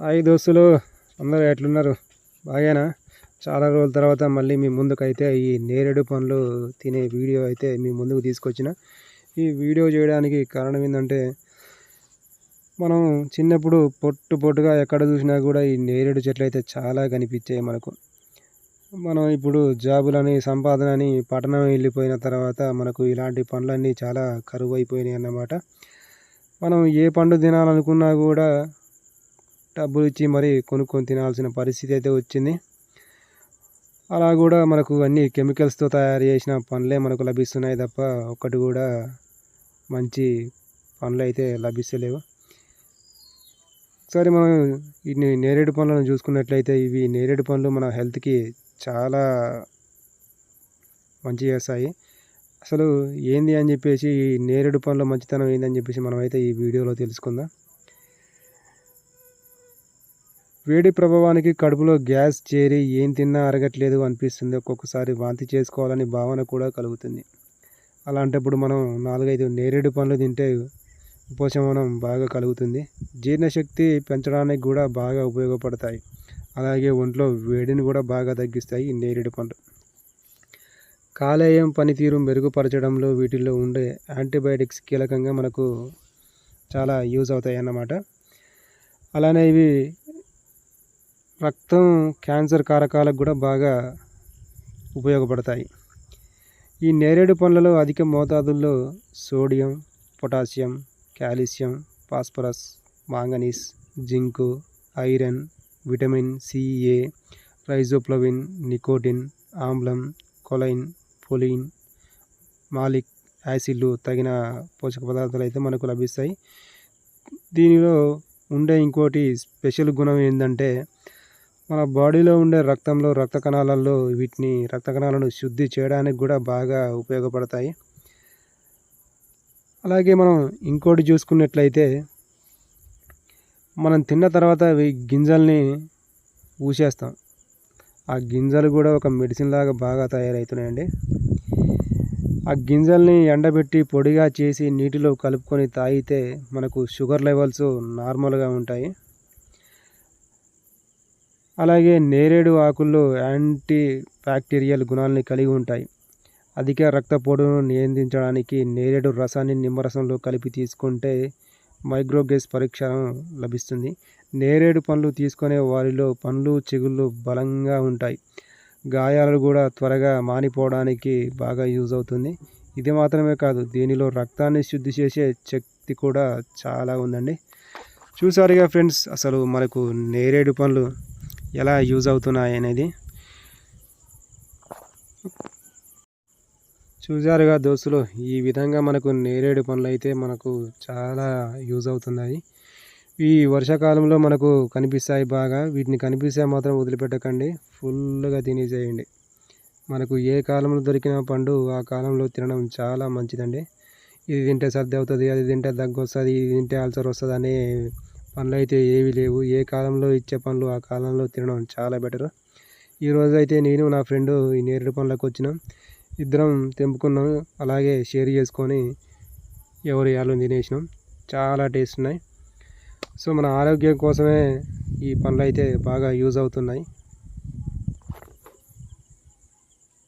Hi దోస్తులు అందరూ ఎట్లున్నారు? బాగేనా? చాలా రోజుల తర్వాత మళ్ళీ మీ ముందుకైతే ఈ నేరేడు పండ్లు తినే వీడియో అయితే మీ ముందుకు తీసుకొచ్చిన. ఈ వీడియో చేయడానికి కారణం ఏంటంటే మనం చిన్నప్పుడు పొట్టు పొట్టుగా ఎక్కడ చూసినా కూడా ఈ నేరేడు చెట్లు అయితే చాలా కనిపించాయి మనకు. మనం ఇప్పుడు జాబులని సంపాదన అని పట్టణం వెళ్ళిపోయిన తర్వాత మనకు ఇలాంటి పండ్లన్నీ చాలా కరువు అయిపోయినాయి అన్నమాట. మనం ఏ పండు తినాలనుకున్నా కూడా డబ్బులు ఇచ్చి మరీ కొనుక్కొని తినాల్సిన పరిస్థితి అయితే వచ్చింది. అలా కూడా మనకు అన్ని కెమికల్స్తో తయారు చేసిన పండ్లే మనకు లభిస్తున్నాయి తప్ప ఒక్కటి కూడా మంచి పనులు అయితే లభిస్తలేవు. ఒకసారి మనం ఈ నేరేడు పనులను చూసుకున్నట్లయితే ఇవి నేరేడు పండ్లు మన హెల్త్కి చాలా మంచి చేస్తాయి. అసలు ఏంది అని చెప్పేసి ఈ నేరేడు పనులు మంచితనం ఏందని చెప్పేసి మనమైతే ఈ వీడియోలో తెలుసుకుందాం. వేడి ప్రభావానికి కడుపులో గ్యాస్ చేరి ఏం తిన్నా అరగట్లేదు అనిపిస్తుంది. ఒక్కొక్కసారి వాంతి చేసుకోవాలని భావన కూడా కలుగుతుంది. అలాంటప్పుడు మనం నాలుగైదు నేరేడు పండ్లు తింటే ఉపశమనం బాగా కలుగుతుంది. జీర్ణశక్తి పెంచడానికి కూడా బాగా ఉపయోగపడతాయి. అలాగే ఒంట్లో వేడిని కూడా బాగా తగ్గిస్తాయి నేరేడు పండ్లు. కాలేయం పనితీరు మెరుగుపరచడంలో వీటిల్లో ఉండే యాంటీబయాటిక్స్ కీలకంగా మనకు చాలా యూజ్ అవుతాయి అన్నమాట అలానే ఇవి రక్తం క్యాన్సర్ కారకాలకు కూడా బాగా ఉపయోగపడతాయి. ఈ నేరేడు పండ్లలో అధిక మోతాదుల్లో sodium potassium calcium phosphorus manganese zinc iron vitamin C A riboflavin nicotine ఆమ్లం కొలైన్ పొలిన్ మాలిక్ యాసిడ్లు తగిన పోషక పదార్థాలు అయితే మనకు లభిస్తాయి. దీనిలో ఉండే ఇంకోటి స్పెషల్ గుణం ఏంటంటే మన బాడీలో ఉండే రక్తంలో రక్త కణాలలో వీటిని రక్త కణాలను శుద్ధి చేయడానికి కూడా బాగా ఉపయోగపడతాయి. అలాగే మనం ఇంకోటి చూసుకున్నట్లయితే మనం తిన్న తర్వాత గింజల్ని ఊసేస్తాం. ఆ గింజలు కూడా ఒక మెడిసిన్ లాగా బాగా తయారవుతున్నాయండి. ఆ గింజల్ని ఎండబెట్టి పొడిగా చేసి నీటిలో కలుపుకొని తాగితే మనకు షుగర్ లెవెల్స్ నార్మల్గా ఉంటాయి. అలాగే నేరేడు ఆకుల్లో యాంటీ బ్యాక్టీరియల్ గుణాలని కలిగి ఉంటాయి. అధిక రక్తపోటును నియంత్రించడానికి నేరేడు రసాన్ని నిమ్మరసంలో కలిపి తీసుకుంటే మైక్రోగేస్ పరీక్ష లభిస్తుంది. నేరేడు పండ్లు తీసుకునే వారిలో పండ్లు చిగుళ్ళు బలంగా ఉంటాయి. గాయాలు కూడా త్వరగా మానిపోవడానికి బాగా యూజ్ అవుతుంది. ఇది మాత్రమే కాదు దీనిలో రక్తాన్ని శుద్ధి చేసే శక్తి కూడా చాలా ఉందండి. చూసారుగా ఫ్రెండ్స్ అసలు మనకు నేరేడు పండ్లు ఎలా యూజ్ అవుతున్నాయి అనేది. చూసారుగా దోస్తులు ఈ విధంగా మనకు నేరేడు పనులు అయితే మనకు చాలా యూజ్ అవుతున్నాయి. ఈ వర్షాకాలంలో మనకు కనిపిస్తాయి బాగా. వీటిని కనిపిస్తే మాత్రం వదిలిపెట్టకండి. ఫుల్గా తినేసేయండి. మనకు ఏ కాలంలో దొరికిన పండు ఆ కాలంలో తినడం చాలా మంచిదండి. ఇది తింటే సర్ది అవుతుంది అది తింటే దగ్గు వస్తుంది ఇది తింటే అల్సర్ వస్తుంది అనే పండ్లు అయితే ఏవి లేవు. ఏ కాలంలో ఇచ్చే పండ్లు ఆ కాలంలో తినడం చాలా బెటర్. ఈరోజు అయితే నేను నా ఫ్రెండ్ ఈ నేరేడు పండ్లకు వచ్చినాం. ఇద్దరం తెంపుకున్నాం. అలాగే షేర్ చేసుకొని ఎవరు యాలు తినేసినాం. చాలా టేస్ట్ ఉన్నాయి. సో మన ఆరోగ్యం కోసమే ఈ పండ్లు అయితే బాగా యూజ్ అవుతున్నాయి.